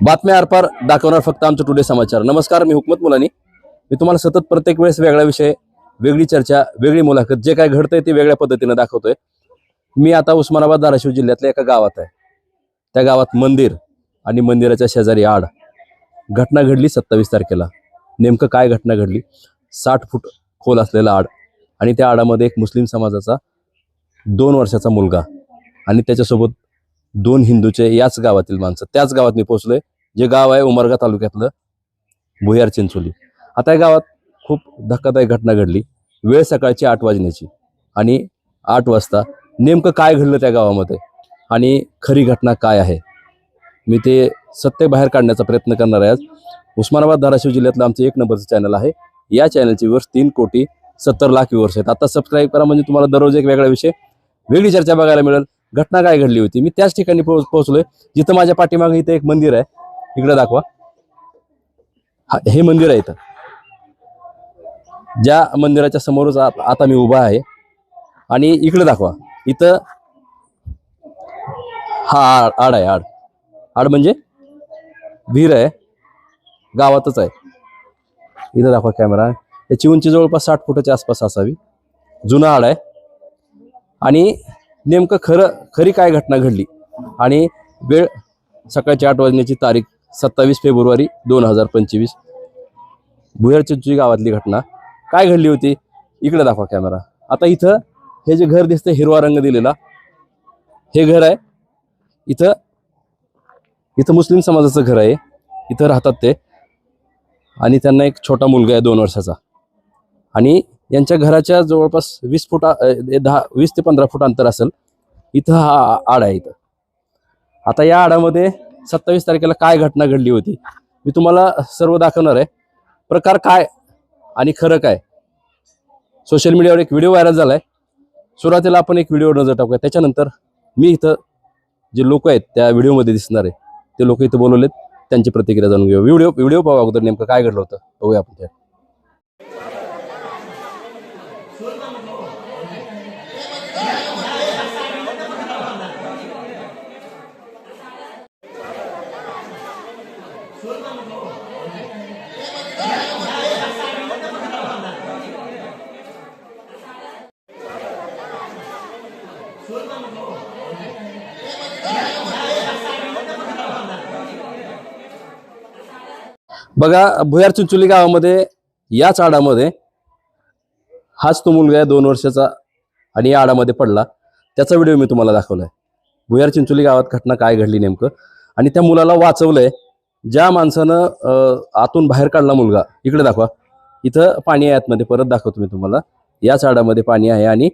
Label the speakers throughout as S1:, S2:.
S1: बातम्या आरपार दाखवणार फक्त आमचं टुडे समाचार. नमस्कार मी हुकमत मुलानी. मी तुम्हाला सतत प्रत्येक वेळेस वेगळा विषय वेगळी चर्चा वेगळी मुलाखत जे काय घडतंय ते वेगळ्या पद्धतीनं दाखवतोय. मी आता उस्मानाबाद धाराशिव जिल्ह्यातल्या एका गावात आहे. त्या गावात मंदिर आणि मंदिराच्या शेजारी आड. घटना घडली सत्तावीस तारखेला. नेमकं काय घटना घडली? साठ फूट खोल असलेला आड आणि त्या आडामध्ये एक मुस्लिम समाजाचा दोन वर्षाचा मुलगा आणि त्याच्यासोबत दोन हिंदूचे याच गावातील माणसं. त्याच गावात मी पोहोचलोय जे गाव आहे उमरगा तालुक्यातलं भुयार चिंचोली. आता या गावात खूप धक्कादायक घटना घडली. वेळ सकाळची आठ वाजण्याची आणि आठ वाजता नेमकं काय घडलं त्या गावामध्ये आणि खरी घटना काय आहे? मी ते सत्य बाहेर काढण्याचा प्रयत्न करणार आहे आज. उस्मानाबाद धाराशिव जिल्ह्यातलं आमचं एक नंबरचं चॅनल आहे. या चॅनलची व्ह्यूअर्स तीन कोटी सत्तर लाख व्ह्यूअर्स आहेत. आता सबस्क्राईब करा म्हणजे तुम्हाला दररोज एक वेगळा विषय वेगळी चर्चा बघायला मिळेल. घटना काय घडली होती? मी त्याच ठिकाणी पोहोच पोहोचलोय. जिथं माझ्या पाठीमागे इथं एक मंदिर आहे. इकडे दाखवा. हा हे मंदिर आहे इथं. ज्या मंदिराच्या समोरच आता मी उभा आहे. आणि इकडे दाखवा. इथं हा आड आड आहे आड. आड म्हणजे विहीर आहे. गावातच आहे. इथं दाखवा कॅमेरा. याची उंची जवळपास साठ फुटाच्या आसपास असावी. जुना आड आहे. आणि नेमकं खरं खरी काय घटना घडली? आणि वेळ सकाळची आठ वाजण्याची तारीख सत्तावीस फेब्रुवारी दोन हजार पंचवीस. भुयार चिंचुई गावातली घटना. काय घडली होती? इकडे दाखवा कॅमेरा. आता इथं हे जे घर दिसतं हिरवा रंग दिलेला हे घर आहे. इथं इथं मुस्लिम समाजाचं घर आहे. इथं राहतात ते. आणि त्यांना एक छोटा मुलगा आहे दोन वर्षाचा. आणि यांच्या घराच्या जवळपास वीस फुटा दहा वीस ते पंधरा फूट अंतर असेल. इथं हा आड आहे इथं. आता या आडामध्ये सत्तावीस तारखेला काय घटना घडली होती मी तुम्हाला सर्व दाखवणार आहे. प्रकार काय आणि खरं काय? सोशल मीडियावर एक व्हिडिओ व्हायरल झालाय. सुरुवातीला आपण एक व्हिडिओ नजर टाकूया. त्याच्यानंतर मी इथं जे लोक आहेत त्या व्हिडिओमध्ये दिसणार आहे. ते लोक इथं बोलवलेत. त्यांची प्रतिक्रिया जाणून घेऊ. व्हिडिओ व्हिडिओ पाहू अगोदर नेमकं काय घडलं होतं बघूया आपण त्या बघा भुयार चुंचुली गावामध्ये याच आडामध्ये हाच तो मुलगा आहे दोन वर्षाचा आणि या आडामध्ये पडला. त्याचा व्हिडिओ मी तुम्हाला दाखवलाय. भुयार चिंचोली गावात घटना काय घडली नेमकं? आणि त्या मुलाला वाचवलंय. ज्या माणसानं आतून बाहेर काढला मुलगा इकडे दाखवा. इथं पाणी आहे आतमध्ये परत दाखवतो मी तुम्हाला. याच आडामध्ये पाणी आहे आणि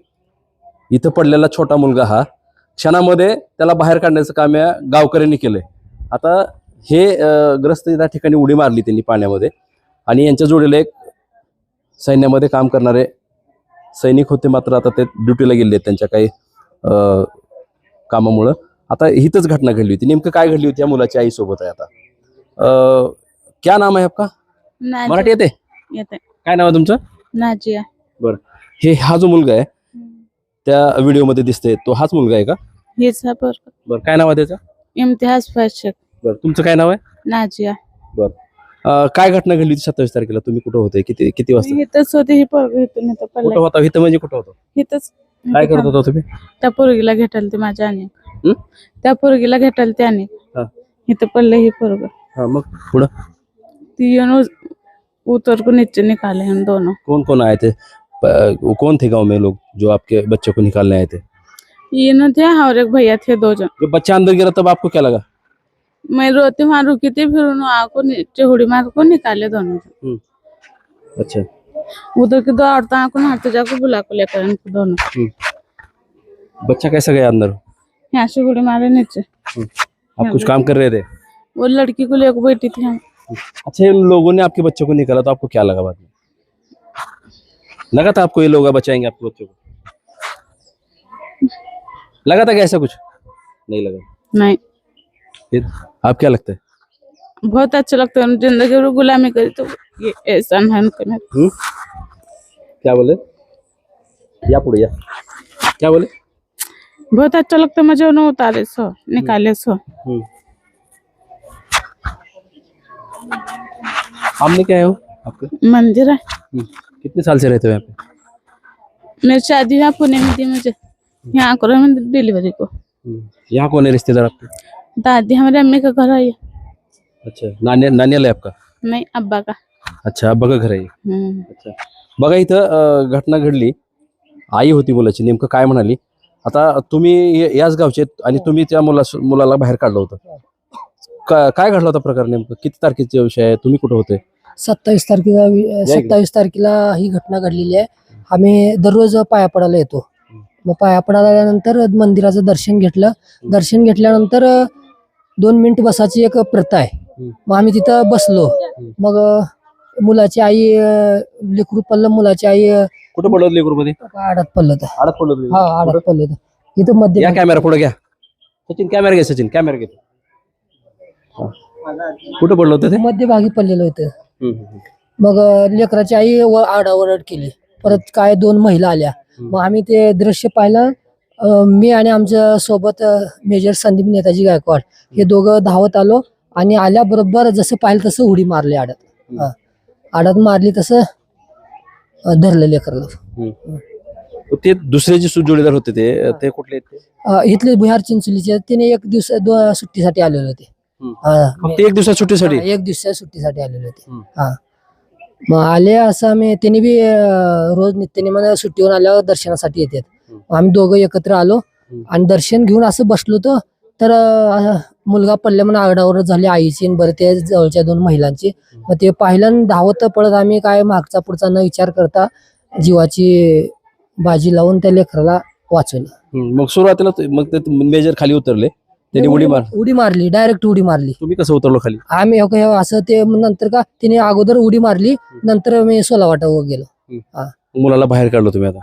S1: इथं पडलेला छोटा मुलगा हा क्षणामध्ये त्याला बाहेर काढण्याचं काम या गावकऱ्यांनी केलंय. आता हे ग्रस्त त्या ठिकाणी उडी मारली त्यांनी पाण्यामध्ये. आणि यांच्या जोडीला एक सैन्यामध्ये काम करणारे सैनिक होते मात्र आता ते ड्युटीला गेले त्यांच्या काही कामामुळं. आता हिथंच घटना घडली होती. नेमकं काय घडली होती या मुलाची आई सोबत आहे आता? अं, क्या नाम आहे आपका? मराठी येते?
S2: येते.
S1: काय नाव आहे तुमचं?
S2: नाजिया.
S1: हे हा जो मुलगा आहे त्या व्हिडिओमध्ये दिसतोय तो हाच मुलगा आहे का?
S2: हेच हा पोरगा.
S1: बरं काय नाव आहे त्याचं?
S2: इम्तिहाज फर्शक
S1: बरं तुमचं काय नाव आहे?
S2: नाजिया.
S1: अं, काय घटना घडली होती सत्तावीस तारखेला? तुम्ही कुठं होते? किती किती वाजता?
S2: इथंच होते ही पोरग इथून इथं
S1: कुठं
S2: पडलं
S1: होता? इथं म्हणजे कुठं होतं?
S2: इथंच.
S1: काय करत होता तुम्ही?
S2: त्या पोरगीला घेटाल ते माझ्या आणि.
S1: हं?
S2: त्या पोरगीला घेटाल ते आणि.
S1: हा.
S2: इथं पडलं ही पोरग.
S1: हा मग पुढं?
S2: ती येऊन उज- उतर को नीचे निकाले हम दोनों.
S1: कौन कौन आए थे प- कौन थे गांव में लोग जो आपके बच्चे को निकालने आए थे?
S2: ये न थे और एक भैया थे दो जन
S1: जब बच्चा अंदर गिरा तब आपको क्या लगा?
S2: मैं रोती वहाँ रुकी थी फिर उन्होंने आको नीचे मार को निकाले दोनों जन
S1: अच्छा
S2: उधर की दो औरतें आको हाथ जाकर बुला को लेकर इनको दोनों
S1: बच्चा कैसा गया अंदर
S2: यहाँ से हुड़ी मारे नीचे
S1: आप कुछ काम कर रहे थे
S2: वो लड़की को लेकर बैठी थी हम
S1: अच्छा इन लोगों ने आपके बच्चों को निकाला तो आपको क्या लगा बाद में लगा था आपको ये लोग बचाएँगे आपके बच्चों को लगा था कैसा कुछ? नहीं लगा।
S2: नहीं
S1: फिर? आप क्या लगता है?
S2: बहुत अच्छा लगता है। ज़िंदगी में गुलामी करी तो ये एहसान है उनका
S1: हम्म? क्या बोले? या पुढे या क्या बोले?
S2: बहुत अच्छा लगता है। मुझे उन्हें उतारे सो निकाले सो।
S1: हम्म. हमने क्या है वो आपके?
S2: मंदिर है।
S1: हम्म, कितने साल से रहते हो यहाँ पे?
S2: मेरी शादी यहाँ पुणे में थी मुझे। यहाँ करो मैं डिलीवरी को।
S1: हम्म, यहाँ कौन है रिश्तेदार आपके?
S2: दादी हमारे अम्मी का घर है ये।
S1: अच्छा नान्या नान्याला आहे आपका?
S2: नहीं अब्बा का।
S1: अच्छा बघा घर आहे
S2: हम्म.
S1: अच्छा। बघा इथं अं, घटना घडली. आई होती मुलाची नेमकं काय म्हणाली? आता तुम्ही या- याच गावचे आहेत आणि तुम्ही त्या मुला मुलाला बाहेर काढलं होतं. का- काय घडला होता प्रकार नेमकं? किती तारखेचा विषय आहे? तुम्ही कुठे होते?
S3: सत्तावीस तारखेला
S1: इकडे.
S3: सत्तावीस तारखेला ही घटना घडलेली आहे. आम्ही दररोज पाया पडायला येतो. मग पाया पडायला आल्यानंतर मंदिराचं दर्शन घेतलं. दर्शन घेतल्यानंतर अ, दोन मिनिट बसायची एक प्रथा आहे. मग आम्ही तिथं बसलो. मग मुलाची आई लेकरू पडलं मुलाची आई
S1: कुठं पडलं होतं लेकरूमध्ये
S3: आडात पडलं होतं.
S1: आडत पडलं?
S3: हा आडात पडलं इथं मध्य
S1: कॅमेरा पुढे घ्या. सचिन कॅमेरा घ्या सचिन कॅमेरा घे. कुठं पडलं होतं ते?
S3: मध्यभागी पडलेलं होतं. मग लेकराची आई व आडावरड केली. परत काय दोन महिला आल्या. मग आम्ही ते दृश्य पाहिलं. मी आणि आमच्यासोबत मेजर संदीप नेताजी गायकवाड हे दोघं धावत आलो आणि आल्याबरोबर जसं पाहिलं तसं उडी मारली आडात. आडात मारली तसं धरलं लेकरला.
S1: हम्म. ते दुसरे जे जोडीदार होते ते ते कुठले
S3: इथले बिहार चिंचोलीचे त्याने एक दिवस सुट्टीसाठी आलेले होते.
S1: एक दिवसात सुट्टीसाठी?
S3: एक दिवसाच्या सुट्टीसाठी आलेले होते. हा. मग आले असं आम्ही त्यांनी बी रोज नित्याने मला सुट्टीवर आल्यावर दर्शनासाठी येतात. आम्ही दोघं एकत्र आलो. आणि दर्शन घेऊन असं बसलो तर तर अं, मुलगा पडल्या म्हणून आरडावर झाली आईची आणि बरं ते जवळच्या दोन महिलांची. मग ते पाहिलं धावत पळत आम्ही काय मागचा पुढचा न विचार करता जीवाची बाजी लावून त्या लेकराला वाचवलं.
S1: हम्म, मग सुरुवातीला ते- मग ते मेजर खाली उतरले. त्यांनी उडी मार
S3: उडी मारली डायरेक्ट उडी मारली.
S1: तुम्ही कसं उतरलो खाली?
S3: आम्ही हो हे असं ते मग नंतर का तिने अगोदर उडी मारली नंतर मी सोलावाटावर गेलो.
S1: मुलाला बाहेर काढलो तुम्ही आता?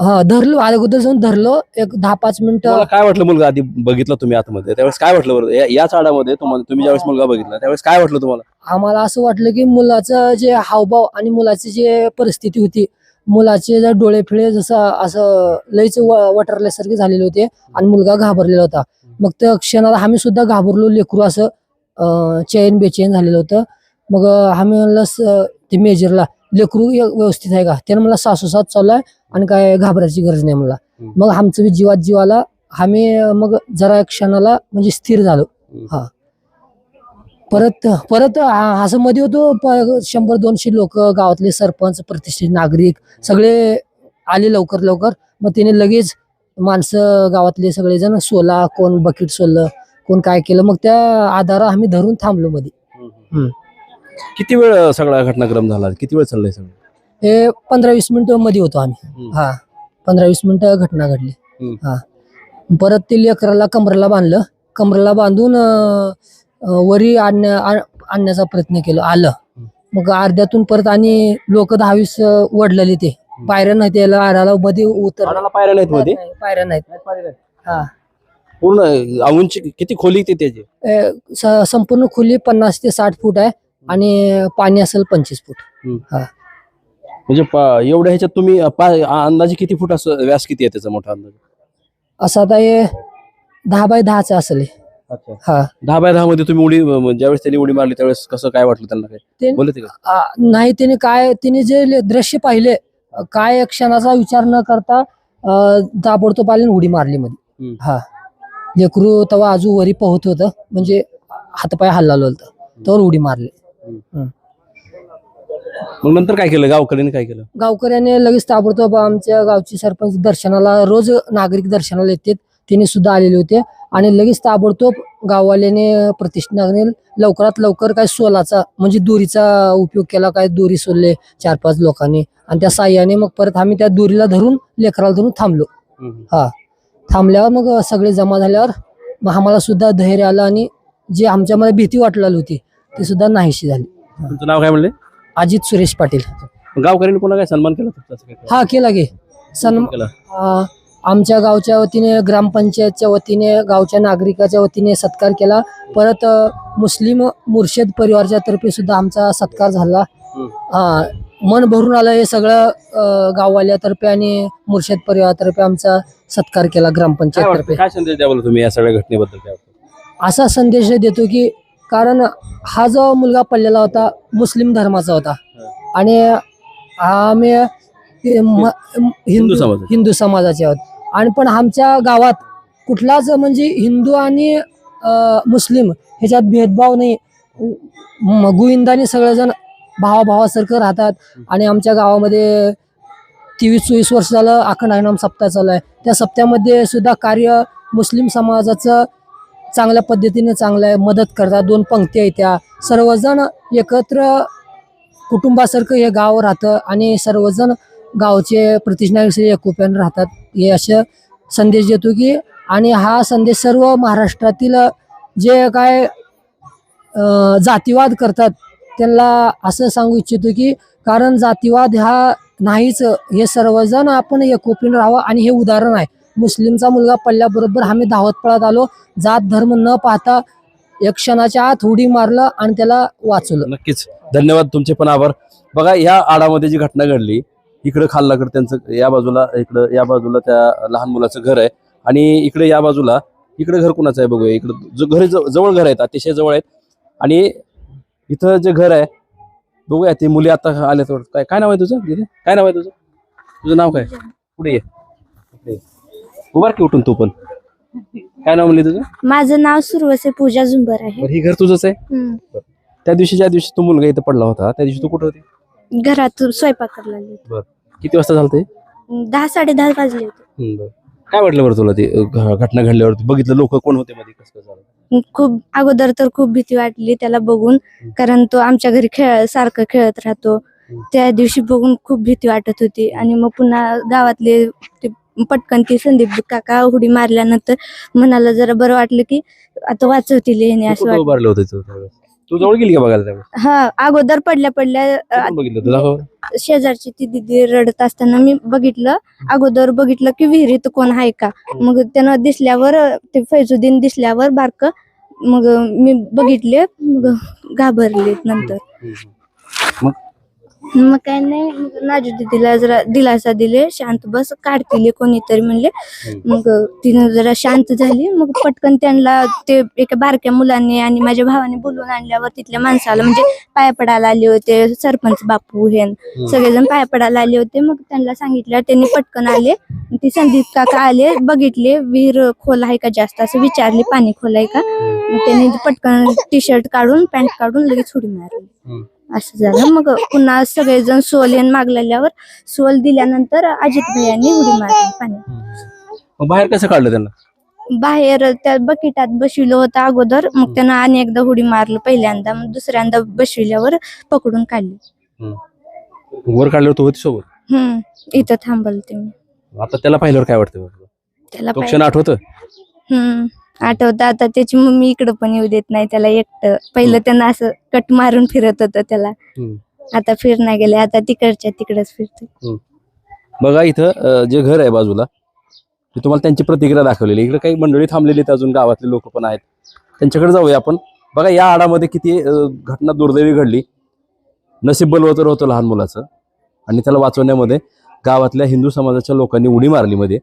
S3: हा धरलो अगोदर जाऊन धरलो. एक दहा पाच मिनिटं
S1: तुम्हाला काय वाटलं मुलगा आधी बघितला तुम्ही आतमध्ये? त्यावेळेस काय वाटलं बरं? या- या चाडामध्ये तुम्हाला तुम्ही ज्यावेळेस मुलगा बघितला त्यावेळेस काय वाटलं तुम्हाला?
S3: आम्हाला असं वाटलं की मुलाचं जे हावभाव आणि मुलाची जे परिस्थिती होती मुलाचे जे डोळे फिळे जसं असं लईच व- वटरल्यासारखे झालेले होते आणि मुलगा घाबरलेला होता. मग त्या क्षणाला आम्ही सुद्धा घाबरलो लेकरू असं अं, चैन बेचैन झालेलं होतं. मग अं, आम्ही म्हणलं स- ते मेजरला लेकरू व्य- व्यवस्थित आहे का? त्यानं मला सासू साथ चालू आहे आणि काय घाबरायची गरज नाही मला. मग आमचं बी जीवात जीवाला आम्ही मग जरा क्षणाला म्हणजे स्थिर झालो. हा. परत परत असं मध्ये होतो शंभर दोनशे लोक गावातले सरपंच प्रतिष्ठित नागरिक सगळे आले लवकर लवकर. मग तिने लगेच माणसं गावातले सगळेजण सोला कोण बकेट सोललं कोण काय केलं मग त्या आधारा आम्ही धरून थांबलो मध्ये. हम्म.
S1: किती वेळ अं, सगळा घटनाक्रम झाला? किती वेळ चाललंय सगळं?
S3: हे पंधरा वीस मिनिटं मध्ये होतो आम्ही.
S1: हम्म.
S3: हा. पंधरा वीस मिनिटं घटना घडली.
S1: हम्म.
S3: हा. परत ते लेकराला कमरेला बांधलं. कमरेला बांधून अं, अं, वरी आणण्या आण- आणण्याचा प्रयत्न केला. आलं. मग अर्ध्यातून परत आणि लोक दहावीस वडलेले ते. पायऱ्या नाही त्याला आडाला मध्ये उतर
S1: पायऱ्या नाहीत मध्ये?
S3: पायऱ्या नाहीत. हा.
S1: पूर्ण अं, उंची किती खोली ते त्याची?
S3: अं, स- संपूर्ण खोली पन्नास ते साठ फूट आहे. आणि पाणी असेल पंचवीस फूट.
S1: म्हणजे प- एवढ्या ह्याच्यात तुम्ही अं, पा- अंदाजे किती फूट असं व्यास किती आहे त्याचा मोठा अंदाज?
S3: असं आता हे दहा बाय दहाचं असेल हे.
S1: अच्छा.
S3: हा.
S1: दहा बाय दहा मध्ये तुम्ही उडी अं, ज्यावेळेस त्यांनी उडी मारली त्यावेळेस कसं काय वाटलं त्यांना काय
S3: ते-
S1: बोलत का?
S3: आ, नाही त्याने काय तिने जे ले- दृश्य पाहिले अ, काय क्षणाचा विचार न करता अ, ताबडतोब आले आणि उडी मारली मध्ये
S1: हम्म.
S3: हा. लेकरू तेव्हा आजू वरी पोहत होतं म्हणजे हातपाय हल्लालो होतं तेव्हा उडी मारली.
S1: मग नंतर काय केलं? गावकऱ्यांनी काय केलं?
S3: गावकऱ्याने लगेच ताबडतोब आमच्या गावची सरपंच दर्शनाला रोज नागरिक दर्शनाला येतात. तिने सुद्धा आलेले होते. आणि लगेच ताबडतोब गाववाल्याने प्रतिष्ठाने लवकरात लवकर काय सोलाचा म्हणजे दोरीचा उपयोग केला काय दोरी सोलले चार पाच लोकांनी. आणि त्या साह्याने मग परत आम्ही त्या दोरीला धरून लेकराला धरून थांबलो. हा. थांबल्यावर मग सगळे जमा झाल्यावर मग आम्हाला सुद्धा धैर्य आलं आणि जे आमच्यामध्ये भीती वाटलेली होती ती सुद्धा नाहीशी झाली.
S1: तुमचं नाव काय म्हणले?
S3: अजित सुरेश पाटील.
S1: गावकऱ्यांनी पुन्हा काय सन्मान केला तुमचा असं काय
S3: हा केला गे सन
S1: केला?
S3: अ, आमच्या गावच्या वतीने ग्रामपंचायतच्या वतीने गावच्या नागरिकाच्या वतीने सत्कार केला. परत अ, मुस्लिम मुर्शेद परिवारच्या तर्फे सुद्धा आमचा सत्कार झाला.
S1: हम्म.
S3: हा मन भरून आलं हे सगळं अ, गाववाल्यातर्फे आणि मुर्शेद परिवारातर्फे आमचा सत्कार केला
S1: काय
S3: ग्रामपंचायत
S1: वाटतं?
S3: तर्फे
S1: काय संदेश द्यावा तुम्ही या सगळ्या घटनेबद्दल? काय वाटतं?
S3: असा संदेश देतो की कारण हा जो मुलगा पडलेला होता मुस्लिम धर्माचा होता. आणि आम्ही हिंदू
S1: समाजाचे.
S3: हिंदू समाजाचे आहोत. आणि पण आमच्या गावात कुठलाच म्हणजे हिंदू आणि मुस्लिम ह्याच्यात भेदभाव नाही. गोविंदाने सगळेजण भावाभावासारखं राहतात. आणि आमच्या गावामध्ये तेवीस चोवीस वर्ष झालं अखंड हरिनाम सप्ताह चालू आहे. त्या सप्त्यामध्ये सुद्धा कार्य मुस्लिम समाजाचं चांगल्या पद्धतीने चांगलं आहे मदत करतात. दोन पंक्ती आहेत त्या. सर्वजण एकत्र कुटुंबासारखं हे गाव राहतं आणि सर्वजण गावचे प्रतिष्ठान एकोप्याने राहतात. हे असे संदेश देतो की आणि हा संदेश सर्व महाराष्ट्रातील जे काय जातीवाद करतात त्यांना असं सांगू इच्छितो की कारण जातीवाद हा नाहीच. हे सर्वजण आपण एकोपीन राहावं आणि हे उदाहरण आहे. मुस्लिमचा मुलगा पडल्याबरोबर आम्ही धावत पळत आलो. जात धर्म न पाहता एक क्षणाच्या आत उडी मारलं आणि त्याला वाचवलं.
S1: नक्कीच. धन्यवाद तुमचे पण आभार. बघा या आडामध्ये जी घटना घडली इकडं खाल्लाकडे त्यांचं या बाजूला इकडं या बाजूला त्या लहान मुलाचं घर आहे. आणि इकडे या बाजूला इकडे घर कुणाचं आहे बघूया. इकडं जो घर जवळ घर आहेत अतिशय जवळ आहेत. आणि इथं जे घर आहे बघूया ते मुली आता आले तर काय काय नाव आहे तुझं दीदी? काय नाव आहे तुझं? तुझं नाव काय? पुढे ये. उभार की उठून तू पण. काय नाव म्हणली तुझं?
S4: माझं नाव सुरवसे पूजा झुंबर आहे.
S1: बरं ही घर तुझंच आहे?
S4: हम्म.
S1: त्या दिवशी ज्या दिवशी तो मुलगा इथं पडला होता त्या दिवशी तू कुठं होती?
S4: घरात स्वयंपाक करायला लागले
S1: किती वाजता झालं ते
S4: दहा साडे दहा वाजले होते.
S1: हम्म, बरं. काय वाटलं बरं तुला ते अ, घ- घटना घडल्यावर तू बघितलं लोक कोण होते मध्ये कसं झालं?
S4: खूप अगोदर तर खूप भीती वाटली त्याला बघून कारण तो आमच्या घरी खेळ सारखं खेळत राहतो. त्या दिवशी बघून खूप भीती वाटत होती. आणि मग पुन्हा गावातले ते पटकन ती संदीप काका उडी मारल्यानंतर मनाला जरा बरं वाटलं की आता वाचवतील ह्याने
S1: तू
S4: असं
S1: कुठं
S4: वाटलं.
S1: उभारले होते तू त्यावेळेस? तू जवळ गेली का बघायला त्यावेळेस?
S4: हा अगोदर पडल्या पडल्या अ,
S1: बघितलं.
S4: शेजारची ती दिदी रडत असताना मी बघितलं अगोदर बघितलं की विहिरीत कोण आहे का? मग त्यानं दिसल्यावर ते फैजुद्दीन दिसल्यावर बारक मग मी बघितले मग घाबरले नंतर.
S1: मग
S4: मग काय नाही मग नाजू दिदीला जरा दिलासा दिले शांत बस काढतील कोणीतरी म्हणले. मग तिनं जरा शांत झाली मग पटकन त्यांना ते एका बारक्या मुलांनी आणि माझ्या भावाने बोलवून आणल्यावर तिथल्या माणसाला म्हणजे पाया पडायला आले होते सरपंच बापू हे सगळेजण पाया पडायला आले होते. मग त्यांना सांगितलं त्यांनी पटकन आले. ती संदीप काका आले बघितले विहीर खोल आहे का जास्त? असं विचारले पाणी खोल आहे का? मग त्यांनी पटकन टी शर्ट काढून पॅन्ट काढून लगेच उडी मारली. असं झालं. मग पुन्हा सगळेजण सोल येऊन मागल्यावर सोल दिल्यानंतर अजित भैयांनी उडी मारली
S1: मग बाहेर कसं काढलं त्यांना?
S4: बाहेर त्या बकेटात बसविलं होतं अगोदर. मग त्यानं आणि एकदा उडी मारलं पहिल्यांदा. मग दुसऱ्यांदा बसविल्यावर पकडून काढली.
S1: वर काढल्यावर तू होती सोबत?
S4: हम्म. इथं थांबलते मी.
S1: आता त्याला पाहिल्यावर काय वाटतं?
S4: त्याला
S1: तो आठवतं?
S4: हम्म. आठवतं. आता त्याची मम्मी इकडं पण येऊ देत नाही त्याला एकटं. पहिलं त्यांना असं कट मारून फिरत होतं त्याला.
S1: हम्म.
S4: आता फिर नाही गेले आता तिकडच्या तिकडच फिरते
S1: बघा इथं अ, जे घर आहे बाजूला ते तुम्हाला त्यांची प्रतिक्रिया दाखवलेली. इकडे काही मंडळी थांबलेली आहेत अजून गावातले लोक पण आहेत. त्यांच्याकडे जाऊया आपण. बघा या आडामध्ये किती अ, घटना दुर्दैवी घडली. नशीब बलवतर होतं लहान मुलाचं. आणि त्याला वाचवण्यामध्ये गावातल्या हिंदू समाजाच्या लोकांनी उडी मारली मध्ये.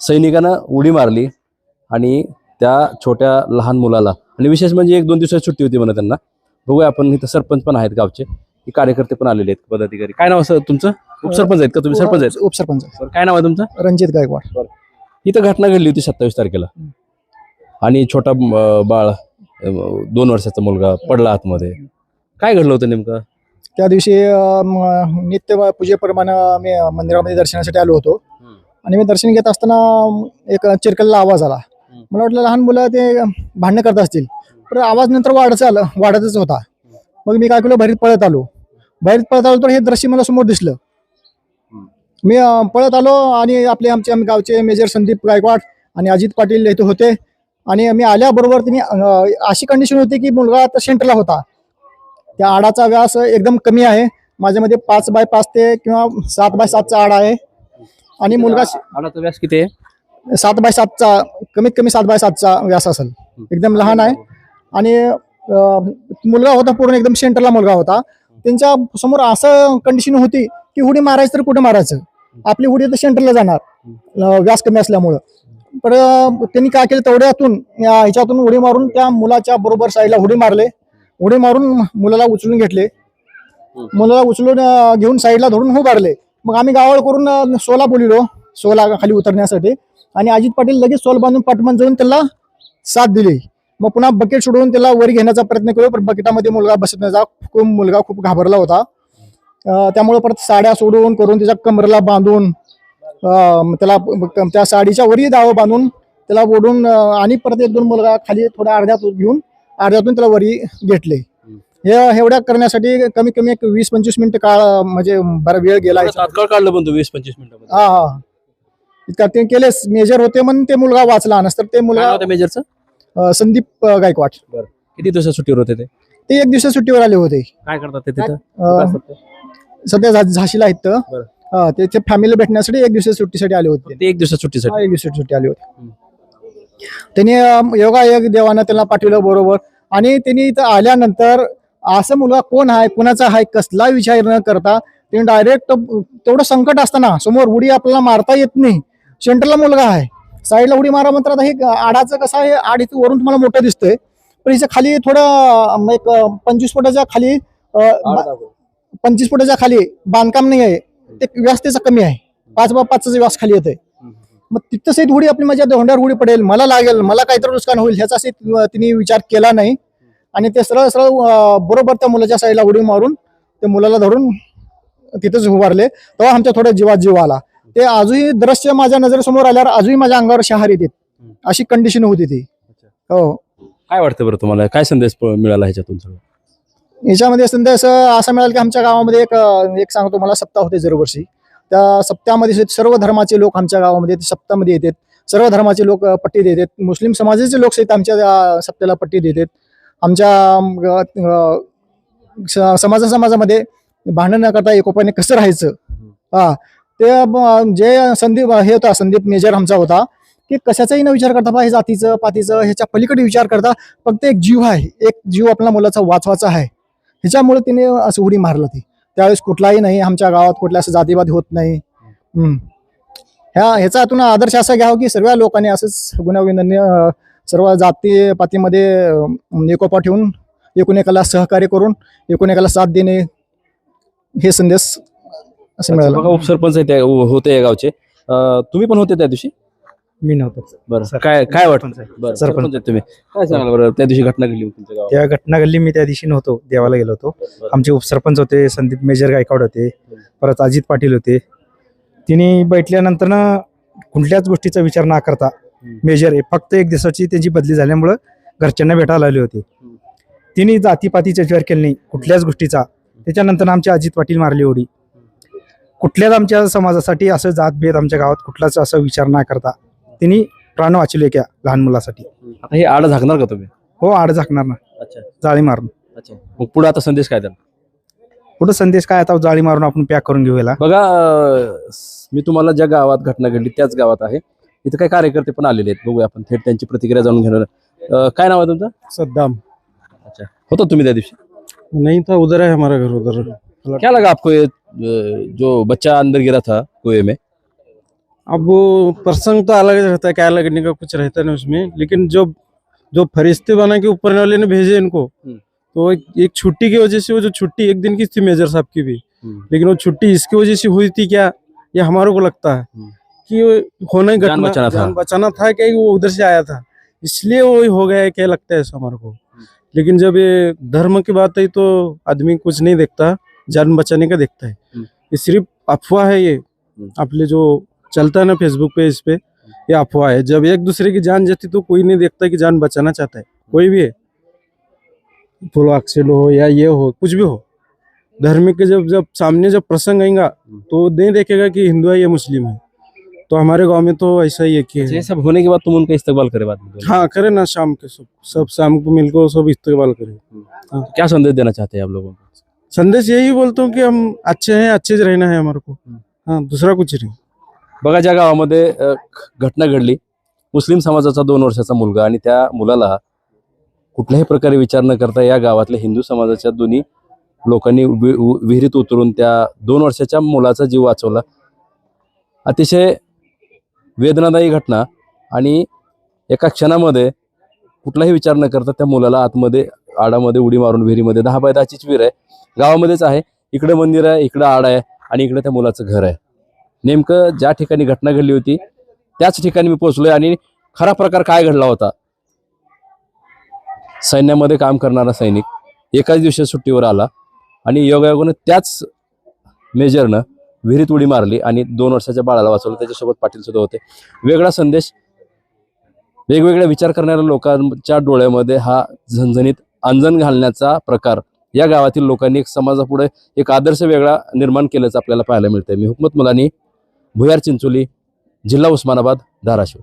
S1: सैनिकांना उडी मारली. आणि त्या छोट्या लहान मुलाला. आणि विशेष म्हणजे एक दोन दिवसाची सुट्टी होती म्हणा त्यांना. बघूया आपण इथं सरपंच पण आहेत गावचे. हे कार्यकर्ते पण आलेले आहेत पदाधिकारी. काय नाव असं तुमचं? उपसरपंच आहेत का तुम्ही? सरपंच आहेत?
S5: उपसरपंच.
S1: काय नाव आहे तुमचं?
S5: रणजित गायकवाड.
S1: इथं घटना घडली होती सत्तावीस तारखेला. आणि छोटा बाळ दोन वर्षाचा मुलगा पडला आतमध्ये. काय घडलं होतं नेमकं?
S5: त्या दिवशी नित्य पूजेप्रमाणे मी मंदिरामध्ये दर्शनासाठी आलो होतो. आणि मी दर्शन घेत असताना एक चिरकलला आवाज आला. मला वाटलं लहान मुलं ते भांडणं करत असतील. पण आवाज नंतर वाढत आलं वाढतच होता. मग मी काय केलं बाहेर पळत आलो. बाहेर पळत आलो तर हे दृश्य मला समोर दिसलं. मी पळत आलो आणि आपले आमचे आम- गावचे मेजर संदीप गायकवाड आणि अजित पाटील इथे होते. आणि मी आल्याबरोबर त्यांनी अं, अशी कंडिशन होती की मुलगा आता सेंटरला होता. त्या आडाचा व्यास एकदम कमी आहे. माझ्यामध्ये पाच बाय पाच ते किंवा सात बाय सातचा आडा आहे. आणि मुलगा
S1: आडाचा व्यास किती आहे?
S5: सात बाय सातचा कमीत कमी सात बाय सातचा व्यास असेल. एकदम लहान आहे. आणि मुलगा होता पूर्ण एकदम सेंटरला मुलगा होता. त्यांच्यासमोर असं कंडिशन होती की हुडी मारायचं तर कुठे मारायचं? आपली हुडी तर सेंटरला जाणार. व्यास कमी असल्यामुळं. पण त्यांनी काय केलं? तेवढ्यातून ह्याच्यातून उडी मारून त्या मुलाच्या बरोबर साईडला उडी मारले. उडी मारून मुलाला उचलून घेतले. मुलाला उचलून घेऊन साईडला धरून उभारले. मग आम्ही गावाला करून सोला बोलिलो सोला खाली उतरण्यासाठी. आणि अजित पाटील लगेच सोल बांधून पाठमन जाऊन त्याला साथ दिली. मग पुन्हा बकेट सोडून त्याला वर घेण्याचा प्रयत्न केला पण बकेटामध्ये मुलगा बसत नाही खूप मुलगा खूप घाबरला होता. त्यामुळे परत साड्या सोडून करून त्याच्या कमरेला बांधून त्याला त्या साडीच्या वरही दाव बांधून त्याला ओढून आणि परत एक दोन मुलगा खाली थोड्या अर्ध्यात घेऊन अर्ध्यातून त्याला वरी घेतले. हे एवढ्या करण्यासाठी कमी कमी एक वीस पंचवीस मिनिटं काळ म्हणजे बरा वेळ गेला
S1: काढलं पण वीस पंचवीस मिनिटामध्ये.
S5: हा हा. इतका ते केले मेजर होते म्हणून ते मुलगा वाचला नसतर ते मुलगा
S1: मेजरचं
S5: अं, संदीप अं, गायकवाड.
S1: किती दिवसात सुट्टीवर होते ते?
S5: ते एक दिवसा सुट्टीवर आले होते.
S1: काय करतात ते तिथं?
S5: अं, सध्या झा- झाशीला आहेत तर.
S1: बरं.
S5: हा, ते ते फॅमिली भेटण्यासाठी एक दिवसा सुट्टीसाठी आले होते.
S1: ते एक दिवसात
S5: हा,
S1: सुट्टीसाठी
S5: एक दिवसाची सुट्टी आली होती. त्यांनी अं, योगा एक देवानं त्यांना पाठवलं बरोबर. आणि त्यांनी इथं आल्यानंतर असं मुलगा कोण आहे कुणाचा आहे कसला विचार न करता त्यांनी डायरेक्ट तेवढं संकट असताना समोर उडी आपल्याला मारता येत नाही. सेंटरला मुलगा आहे. साईडला उडी मारा म्हणतात आता हे आडाचं कसं आहे? आड इथं वरून तुम्हाला मोठं दिसतंय. पण हिचं खाली थोडं एक पंचवीस फुटाच्या खाली पंचवीस फुटाच्या खाली बांधकाम नाही आहे. ते व्यास त्याचा कमी आहे. पाच बा पाचचं व्यास खाली येतंय. मग तिथं सहित उडी आपली माझ्या धोंड्यावर उडी पडेल. मला लागेल. मला काहीतरी नुकसान होईल. ह्याचा सहित तिने विचार केला नाही. आणि ते सरळ सरळ बरोबर त्या मुलाच्या साईडला उडी मारून ते मुलाला धरून तिथंच उभारले. तेव्हा आमच्या थोड्या जीवात जीव आला. ते अजूनही दृश्य माझ्या नजरेसमोर आल्यावर अजूनही माझ्या अंगावर शहार येते. अशी कंडिशन होती ती. हो.
S1: काय वाटतं बरं तुम्हाला? काय संदेश मिळाला ह्याच्यातून सगळं?
S5: याच्यामध्ये संदेश असं मिळालं की आमच्या गावामध्ये एक एक सांगतो मला सप्ताह होते दरवर्षी. त्या सप्त्यामध्ये सर्व धर्माचे लोक आमच्या गावामध्ये ते सप्तामध्ये येतात. सर्व धर्माचे लोक पट्टी देतात. मुस्लिम समाजाचे लोक सहित आमच्या सप्त्याला पट्टी देतात. आमच्या समाजा समाजामध्ये भांडण न करता एकोपाने कसं राहायचं? हा. ते जे संदीप हे होता संदीप मेजर आमचा होता की कशाचाही न विचार करता बा हे जातीचं पातीचं ह्याच्या पलीकडे विचार करता फक्त एक जीव आहे एक जीव आपल्या मुलाचा वाचवाचा आहे. ह्याच्यामुळे तिने असं उडी मारलं ती त्यावेळेस कुठलाही नाही आमच्या गावात कुठला असं जातीवाद होत नाही. ह्या ह्या ह्याच्यातून आदर्श असा घ्यावा की सर्व लोकांनी असंच गुण्याविंदांनी सर्व जाती पातीमध्ये एकोपा ठेवून एकूण एकाला सहकार्य करून एकूण एकाला साथ देणे हे संदेश असं
S1: बघा
S5: मिळालं.
S1: उपसरपंच आहे त्या होते या गावचे. अं, तुम्ही पण होते त्या दिवशी?
S6: मी नव्हतो.
S1: बरं. काय काय वाटतं? बरं
S6: सरपंच.
S1: सरपंच आहेत तुम्ही. काय सांगाल बरं त्या दिवशी घटना घडली होती तुमच्या गावात?
S6: त्या घटना घडली मी त्या दिवशी नव्हतो देवाला गेलो होतो. आमचे उपसरपंच होते संदीप मेजर गायकवाड होते परत अजित पाटील होते. तिने बैठल्यानंतर ना कुठल्याच गोष्टीचा विचार न करता मेजर हे फक्त एक दिवसाची त्यांची बदली झाल्यामुळं घरच्यांना भेटायला आले होते. तिने जातीपातीचा विचार केला नाही कुठल्याच गोष्टीचा. त्याच्यानंतर आमचे अजित पाटील मारली होडी कुठल्याच आमच्या समाजासाठी असं जातभेद आमच्या गावात कुठलाच असं विचार न करता. तिने प्राण वाचले एका लहान मुलासाठी.
S1: आता हे आड झाकणार का तुम्ही?
S6: हो आड झाकणार ना.
S1: अच्छा.
S6: जाळी मारून.
S1: अच्छा. मग पुढे आता संदेश काय द्याल
S6: पुढे संदेश काय आता जाळी मारून आपण पॅक करून घेऊ याला
S1: बघा अं, मी तुम्हाला ज्या गावात घटना घडली त्याच गावात आहे. इथं काही कार्यकर्ते पण आलेले आहेत. बघूया आपण थेट त्यांची प्रतिक्रिया जाणून घेणार अं, काय नाव आहे तुमचं?
S7: सद्दाम.
S1: अच्छा. होता तुम्ही त्या दिवशी?
S7: नहीं था उधर है हमारा घर उधर
S1: क्या लगा आपको ये जो बच्चा अंदर गिरा था कुएँ में?
S7: अब वो प्रसंग तो अलग रहता है क्या लगने का कुछ रहता नहीं उसमें। लेकिन जो जो फरिश्ते बना के ऊपर वाले ने भेजे इनको
S1: हम्म।
S7: तो एक, एक छुट्टी की वजह से वो जो छुट्टी एक दिन की थी मेजर साहब की भी लेकिन वो छुट्टी इसकी वजह से हुई थी क्या ये हमारे को लगता है
S1: हम्म।
S7: कि होना ही
S1: जान
S7: घटना
S1: बचाना था।
S7: बचाना था क्या वो उधर से आया था। इसलिए वो हो गया है क्या लगता है ऐसा हमारे को। लेकिन जब ये धर्म की बात आई तो आदमी कुछ नहीं देखता। जान बचाने का देखता है।
S1: हम्म।
S7: ये सिर्फ़ अफवाह है ये। अपने जो चलता है ना फेसबुक पे इस पे ये अफवाह है। जब एक दूसरे की जान जाती तो कोई नहीं देखता कि जान बचाना चाहता है। कोई भी है। फुल एक्सीडेंट हो या ये हो कुछ भी हो। धर्म के जब जब सामने जब प्रसंग आएगा तो नहीं देखेगा कि हिंदू है या मुस्लिम है। तो हमारे गाँव में तो ऐसा ही है कि
S1: ये सब होने के बाद तुम उनका इस्तेमाल करे बाद में।
S7: हाँ करे ना शाम के सब सब शाम को मिलकर सब इस्तेमाल करे। हाँ।
S1: क्या संदेश देना चाहते हैं आप लोगों को?
S7: संदेश यही बोलता हूँ कि हम अच्छे हैं अच्छे से रहना है हमारे को। हाँ दूसरा कुछ नहीं।
S1: बघा ज्या गावामध्ये अ, घटना घडली मुस्लिम समाजाचा दोन वर्षाचा मुलगा आणि त्या मुलाला कुठल्याही प्रकारे विचार न करता या गावातल्या हिंदू समाजाच्या दोन्ही लोकांनी वि- वि- विहिरीत उतरून त्या दोन वर्षाच्या मुलाचा जीव वाचवला. अतिशय वेदनादायी घटना आणि एका क्षणामध्ये कुठलाही विचार न करता त्या मुलाला आतमध्ये आडामध्ये उडी मारून विहिरीमध्ये दहा बाय दहाचीच विहीर आहे. गावामध्येच आहे. इकडं मंदिर आहे इकडं आड आहे आणि इकडं त्या मुलाचं घर आहे. नेमकं ज्या ठिकाणी घटना घडली होती त्याच ठिकाणी मी पोहोचलोय आणि खरा प्रकार काय घडला होता? सैन्यामध्ये काम करणारा सैनिक एकाच दिवशी सुट्टीवर आला आणि योगायोगानं त्याच मेजरनं विहिरीत उडी मारली आणि दोन वर्षाच्या बाळाला वाचवलं. त्याच्यासोबत पाटील सुद्धा होते. वेगळा संदेश वेगवेगळ्या विचार करणाऱ्या लोकांच्या डोळ्यामध्ये हा झणझणीत अंजन घालण्याचा प्रकार या गावातील लोकांनी एक समाजापुढे एक आदर्श वेगळा निर्माण केल्याचं आपल्याला पाहायला मिळतंय. मी हुकमत मुलानी भुयार चिंचोली जिल्हा उस्मानाबाद धाराशिव.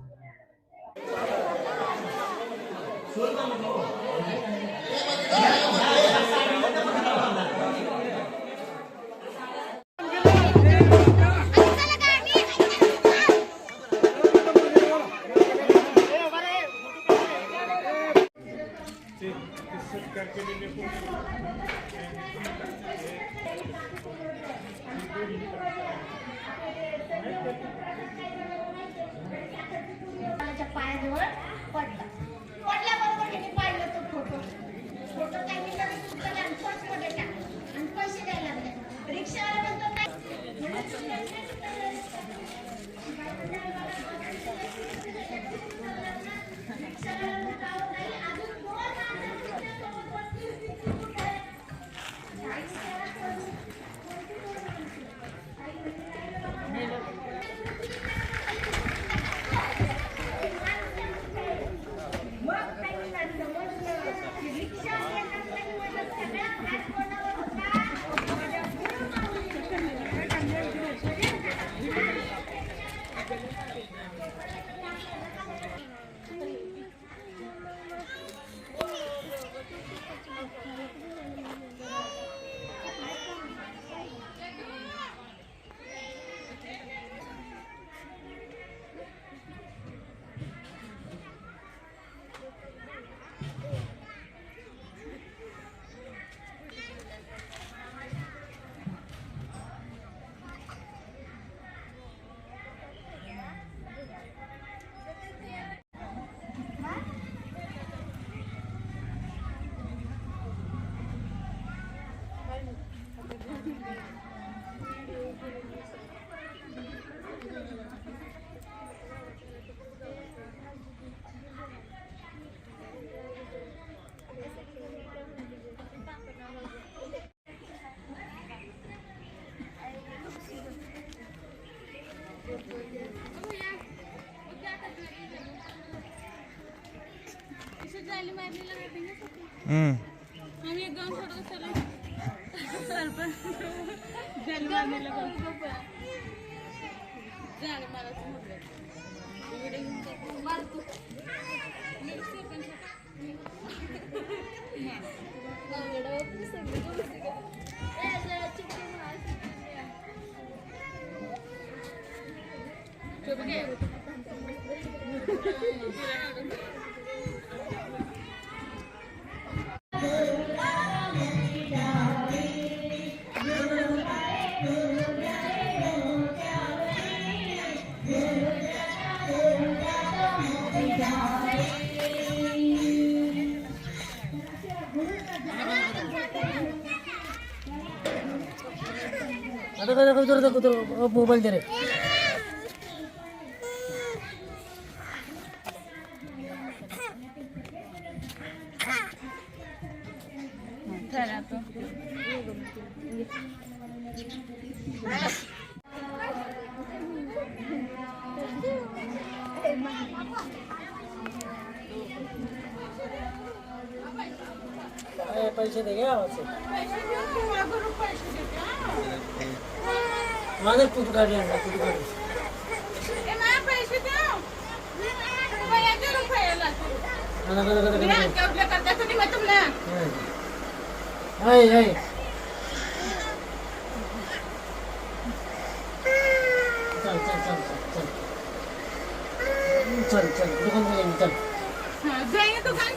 S8: उचलला आणि पर्समध्ये टाकला आणि पैसे द्यायला लागले रिक्षावाला म्हणतो काय
S9: అదే కొంచెం మొబైల్ తెరే चल चल चल दुकान जाईन चल